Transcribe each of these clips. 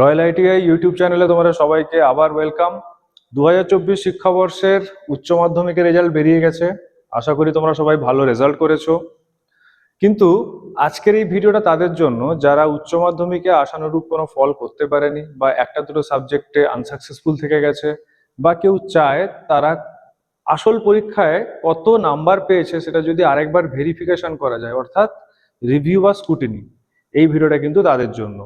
Royal ITI YouTube চ্যানেলে তোমরা সবাইকে আবার ওয়েলকাম। দু হাজার চব্বিশ শিক্ষাবর্ষের উচ্চ মাধ্যমিকের রেজাল্ট বেরিয়ে গেছে। আশা করি তোমরা সবাই ভালো রেজাল্ট করেছ। কিন্তু আজকের এই ভিডিওটা তাদের জন্য যারা উচ্চ মাধ্যমিকে আশানুরূপ কোনো ফল করতে পারেনি বা একটা দুটো সাবজেক্টে আনসাকসেসফুল থেকে গেছে বা কেউ চায় তারা আসল পরীক্ষায় কত নাম্বার পেয়েছে সেটা যদি আরেকবার ভেরিফিকেশন করা যায়, অর্থাৎ রিভিউ বা স্কুটিনি এই ভিডিওটা কিন্তু তাদের জন্য।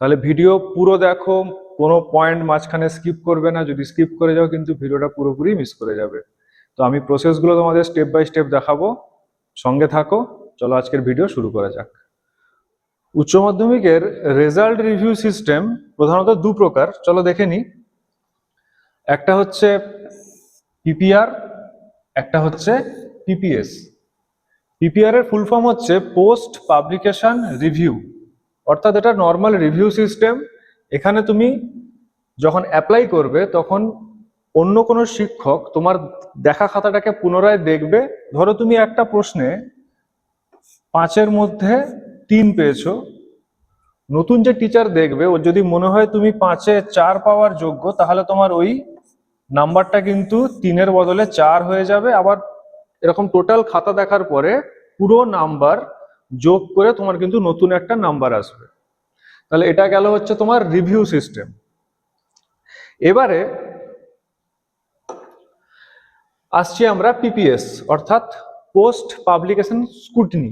তাহলে ভিডিও পুরো দেখো, কোনো পয়েন্ট মাঝখানে স্কিপ করবে না। যদি স্কিপ করে যাও কিন্তু ভিডিওটা পুরোপুরি মিস করে যাবে। তো আমি প্রসেসগুলো তোমাদের স্টেপ বাই স্টেপ দেখাবো। সঙ্গে থাকো, চলো আজকের ভিডিও শুরু করা যাক। উচ্চ মাধ্যমিকের রেজাল্ট রিভিউ সিস্টেম প্রধানত দু প্রকার, চলো দেখে নিই একটা হচ্ছে পিপিআর একটা হচ্ছে পিপিএস পিপিআর এর ফুল ফর্ম হচ্ছে পোস্ট পাবলিকেশন রিভিউ অর্থাৎ এটা নর্মাল রিভিউ সিস্টেম এখানে তুমি যখন অ্যাপ্লাই করবে, তখন অন্য কোনো শিক্ষক তোমার দেখা খাতাটাকে পুনরায় দেখবে। ধরো তুমি একটা প্রশ্নে পাঁচের মধ্যে তিন পেয়েছ। নতুন যে টিচার দেখবে ও যদি মনে হয় তুমি পাঁচে চার পাওয়ার যোগ্য, তাহলে তোমার ওই নাম্বারটা কিন্তু তিনের বদলে চার হয়ে যাবে। আবার এরকম টোটাল খাতা দেখার পরে পুরো নাম্বার যোগ করে তোমার কিন্তু নতুন একটা নাম্বার আসবে। তাহলে এটা গেল হচ্ছে তোমার রিভিউ সিস্টেম এবারে আসছি আমরা পিপিএস অর্থাৎ পোস্ট পাবলিকেশন স্কুটনি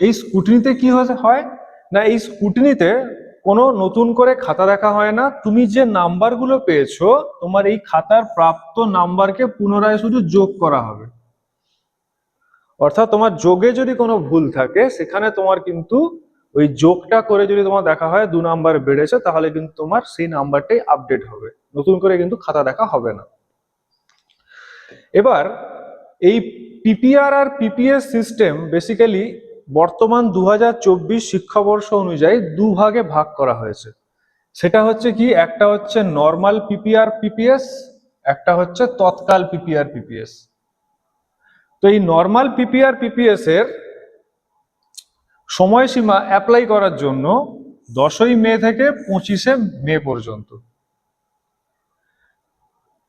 এই স্কুটনিতে কি হয় না, এই স্কুটনিতে কোনো নতুন করে খাতা দেখা হয় না। তুমি যে নাম্বারগুলো পেয়েছ, তোমার এই খাতার প্রাপ্ত নাম্বারকে পুনরায় শুধু যোগ করা হবে। অর্থাৎ তোমার যোগে যদি কোনো ভুল থাকে, সেখানে তোমার কিন্তু ওই যোগটা করে যদি তোমার দেখা হয় দু নাম্বার বেড়েছে, তাহলে কিন্তু তোমার সেই নাম্বারটাই আপডেট হবে। নতুন করে কিন্তু খাতা দেখা হবে না। এবার, এই পিপিআর আর পিপিএস সিস্টেম বেসিক্যালি বর্তমান দু শিক্ষাবর্ষ অনুযায়ী দু ভাগে ভাগ করা হয়েছে। সেটা হচ্ছে কি, একটা হচ্ছে নর্মাল পিপিআর পিপিএস একটা হচ্ছে তৎকাল পিপিআর পিপিএস তো এই নর্মাল পিপিআর পিপিএস এর সময়সীমা অ্যাপ্লাই করার জন্য দশই মে থেকে পঁচিশে মে পর্যন্ত।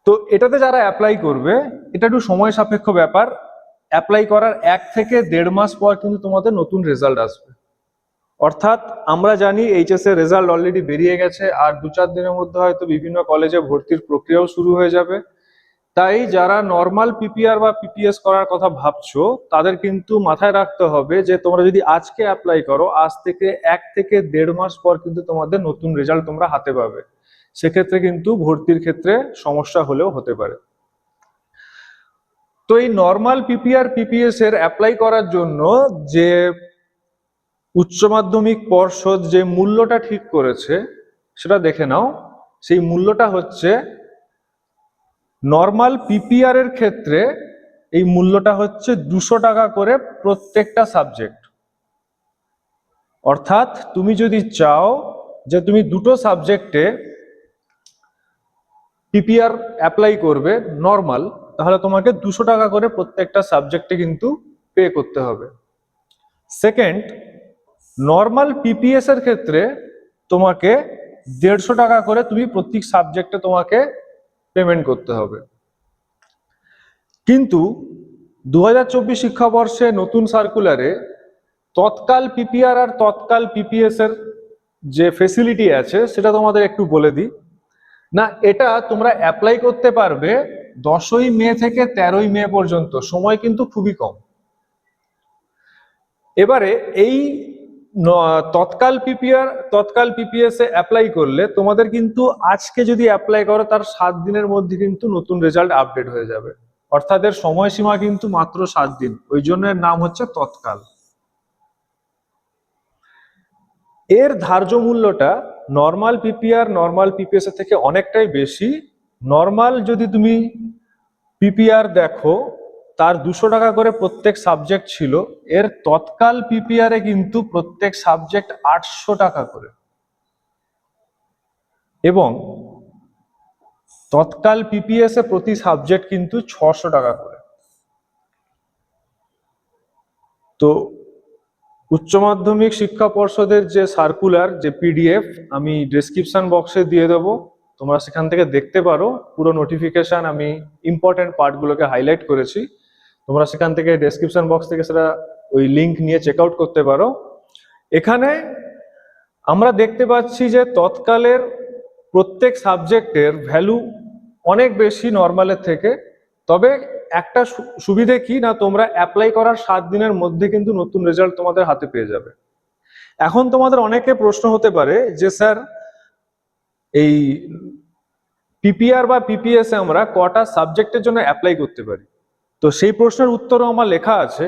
তো এটাতে যারা অ্যাপ্লাই করবে, এটা একটু সময় সাপেক্ষ ব্যাপার। অ্যাপ্লাই করার এক থেকে দেড় মাস পর কিন্তু তোমাদের নতুন রেজাল্ট আসবে। অর্থাৎ আমরা জানি এইচএস এর রেজাল্ট অলরেডি বেরিয়ে গেছে, আর দু চার দিনের মধ্যে হয়তো বিভিন্ন কলেজে ভর্তির প্রক্রিয়াও শুরু হয়ে যাবে। তাই যারা নর্মাল পিপিআর বা পিপিএস করার কথা ভাবছ, তাদের কিন্তু মাথায় রাখতে হবে যে তোমরা যদি আজকে অ্যাপ্লাই করো, আজ থেকে এক থেকে দেড় মাস পর কিন্তু তোমাদের নতুন রেজাল্ট তোমরা হাতে পাবে। সেক্ষেত্রে কিন্তু ভর্তির ক্ষেত্রে সমস্যা হলেও হতে পারে। তো এই নর্মাল পিপিআর পিপিএস এর অ্যাপ্লাই করার জন্য যে উচ্চ মাধ্যমিক পর্ষদ যে মূল্যটা ঠিক করেছে, সেটা দেখে নাও। সেই মূল্যটা হচ্ছে নর্মাল পিপিআর এর ক্ষেত্রে এই মূল্যটা হচ্ছে দুশো টাকা করে প্রত্যেকটা সাবজেক্ট অর্থাৎ তুমি যদি চাও যে তুমি দুটো সাবজেক্টে পিপিআর অ্যাপ্লাই করবে নর্মাল তাহলে তোমাকে দুশো টাকা করে প্রত্যেকটা সাবজেক্টে কিন্তু পে করতে হবে। সেকেন্ড নর্মাল পিপিএস এর ক্ষেত্রে তোমাকে দেড়শো টাকা করে তুমি প্রত্যেক সাবজেক্টে তোমাকে পেমেন্ট করতে হবে। কিন্তু দু হাজার চব্বিশ শিক্ষাবর্ষে নতুন সার্কুলারে তৎকাল পিপিআর আর তৎকাল পিপিএস এর যে ফেসিলিটি আছে, সেটা তোমাদের একটু বলে দিই। না, এটা তোমরা অ্যাপ্লাই করতে পারবে দশই মে থেকে তেরোই মে পর্যন্ত। সময় কিন্তু খুবই কম। এবারে এই তৎকাল পিপিআর তৎকাল পিপিএস এ অ্যাপ্লাই করলে তোমাদের কিন্তু আজকে যদি অ্যাপ্লাই করো, তার সাত দিনের মধ্যে কিন্তু নতুন রেজাল্ট আপডেট হয়ে যাবে। অর্থাৎ এর সময়সীমা কিন্তু মাত্র সাত দিন। ওই জন্য নাম হচ্ছে তৎকাল। এর ধার্য মূল্যটা নর্মাল পিপিআর নর্মাল পিপিএস থেকে অনেকটাই বেশি। নর্মাল যদি তুমি পিপিআর দেখো তার দুশো টাকা করে প্রত্যেক সাবজেক্ট ছিল। এর তৎকাল পিপিআর কিন্তু প্রত্যেক সাবজেক্ট আটশো টাকা করে। এবং তৎকাল পিপিএস এ প্রতি সাবজেক্ট কিন্তু ছশো টাকা করে। তো উচ্চ মাধ্যমিক শিক্ষা পর্ষদের যে সার্কুলার যে পিডিএফ আমি ডেসক্রিপশন বক্সে দিয়ে দেবো। তোমরা সেখান থেকে দেখতে পারো। পুরো নোটিফিকেশন আমি ইম্পর্টেন্ট পার্টগুলোকে হাইলাইট করেছি। তোমরা সেখান থেকে ডেসক্রিপশন বক্স থেকে সেটা ওই লিঙ্ক নিয়ে চেক আউট করতে পারো। এখানে আমরা দেখতে পাচ্ছি যে তৎকালের প্রত্যেক সাবজেক্টের ভ্যালু অনেক বেশি নর্মালের থেকে। তবে একটা সুবিধে কি না তোমরা অ্যাপ্লাই করার সাত দিনের মধ্যে কিন্তু নতুন রেজাল্ট তোমাদের হাতে পেয়ে যাবে। এখন তোমাদের অনেকে প্রশ্ন হতে পারে যে স্যার, এই পিপিআর বা পিপিএস আমরা কটা সাবজেক্টের জন্য অ্যাপ্লাই করতে পারি? তো সেই প্রশ্নের উত্তরও আমার লেখা আছে।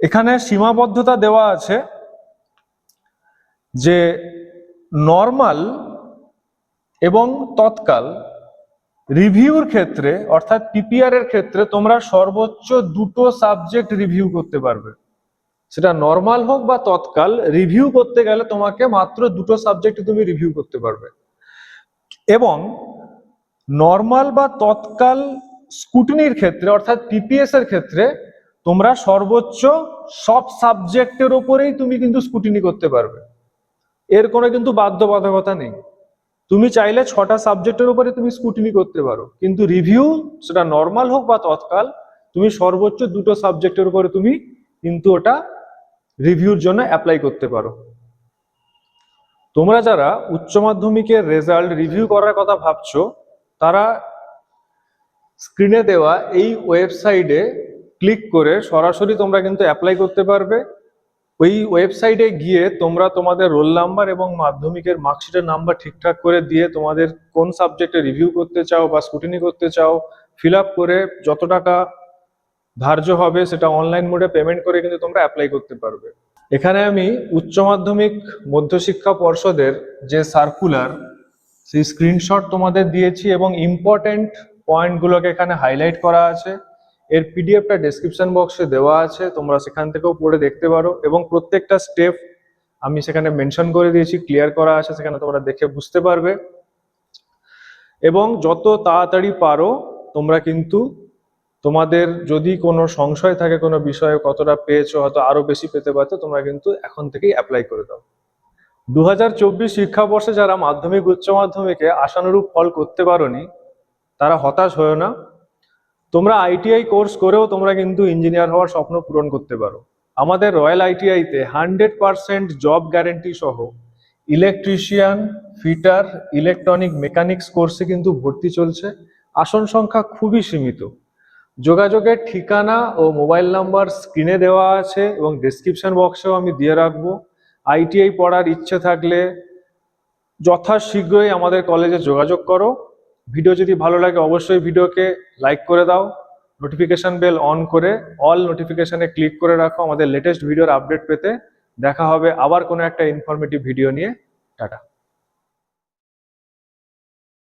এখানে সীমাবদ্ধতা দেওয়া আছে যে নর্মাল এবং তৎকাল রিভিউর ক্ষেত্রে, অর্থাৎ পিপিআর এর ক্ষেত্রে তোমরা সর্বোচ্চ দুটো সাবজেক্ট রিভিউ করতে পারবে। সেটা নর্মাল হোক বা তৎকাল রিভিউ করতে গেলে তোমাকে মাত্র দুটো সাবজেক্ট তুমি রিভিউ করতে পারবে। এবং নর্মাল বা তৎকাল স্কুটিনির ক্ষেত্রে, অর্থাৎ পিপিএস এর ক্ষেত্রে, তোমরা সর্বোচ্চ সব সাবজেক্টের উপরেই তুমি কিন্তু স্কুটিনি করতে পারবে। এর কোনো কিন্তু বাধ্যবাধকতা নেই। তুমি চাইলে ছটা সাবজেক্টের উপরে তুমি স্কুটিনি করতে পারো। কিন্তু রিভিউ, সেটা নর্মাল হোক বা তৎকাল, তুমি সর্বোচ্চ দুটো সাবজেক্টের উপরে তুমি কিন্তু ওটা রিভিউর জন্য অ্যাপ্লাই করতে পারো। তোমরা যারা উচ্চ মাধ্যমিকের রেজাল্ট রিভিউ করার কথা ভাবছ, তারা স্ক্রিনে দেওয়া এই ওয়েবসাইটে ক্লিক করে সরাসরি তোমরা কিন্তু অ্যাপ্লাই করতে পারবে। ওই ওয়েবসাইটে গিয়ে তোমরা তোমাদের রোল নাম্বার এবং মাধ্যমিকের মার্কশিটের নাম্বার ঠিকঠাক করে দিয়ে তোমাদের কোন সাবজেক্টে রিভিউ করতে চাও বা স্কুটিনি করতে চাও ফিল করে যত টাকা ধার্য হবে সেটা অনলাইন মোডে পেমেন্ট করে কিন্তু তোমরা অ্যাপ্লাই করতে পারবে। এখানে আমি উচ্চ মাধ্যমিক, মধ্যশিক্ষা পর্ষদের যে সার্কুলার সেই স্ক্রিনশট তোমাদের দিয়েছি এবং ইম্পর্টেন্ট পয়েন্টগুলোকে এখানে হাইলাইট করা আছে। এর পিডিএফটা ডেসক্রিপশন বক্সে দেওয়া আছে, তোমরা সেখান থেকেও পড়ে দেখতে পারো এবং প্রত্যেকটা স্টেপ আমি সেখানে মেনশন করে দিয়েছি ক্লিয়ার করা আছে, সেখানে তোমরা দেখে বুঝতে পারবে। এবং যত তাড়াতাড়ি পারো, তোমরা কিন্তু তোমাদের যদি কোনো সংশয় থাকে, কোনো বিষয়ে কতটা পেয়েছ, হয়তো আরও বেশি পেতে পারতো তোমরা কিন্তু এখন থেকেই অ্যাপ্লাই করে দাও। দু হাজার চব্বিশ শিক্ষাবর্ষে যারা মাধ্যমিক, উচ্চ মাধ্যমিকে আশানুরূপ ফল করতে পারোনি তারা হতাশ হয়েও না। তোমরা আইটিআই কোর্স করেও তোমরা কিন্তু ইঞ্জিনিয়ার হওয়ার স্বপ্ন পূরণ করতে পারো। আমাদের রয়্যাল আইটিআইতে হান্ড্রেড পার্সেন্ট জব গ্যারেন্টি সহ ইলেকট্রিশিয়ান ফিটার ইলেকট্রনিক মেকানিক্স কোর্সে কিন্তু ভর্তি চলছে। আসন সংখ্যা খুবই সীমিত। যোগাযোগের ঠিকানা ও মোবাইল নাম্বার স্ক্রিনে দেওয়া আছে এবং ডেসক্রিপশন বক্সেও আমি দিয়ে রাখব। আইটিআই পড়ার ইচ্ছে থাকলে যথাশীঘ্রই আমাদের কলেজে যোগাযোগ করো। ভিডিও যদি ভালো লাগে, অবশ্যই ভিডিওকে লাইক করে দাও নোটিফিকেশান বেল অন করে অল নোটিফিকেশানে ক্লিক করে রাখো, আমাদের লেটেস্ট ভিডিওর আপডেট পেতে। দেখা হবে আবার কোনো একটা ইনফরমেটিভ ভিডিও নিয়ে। টাটা।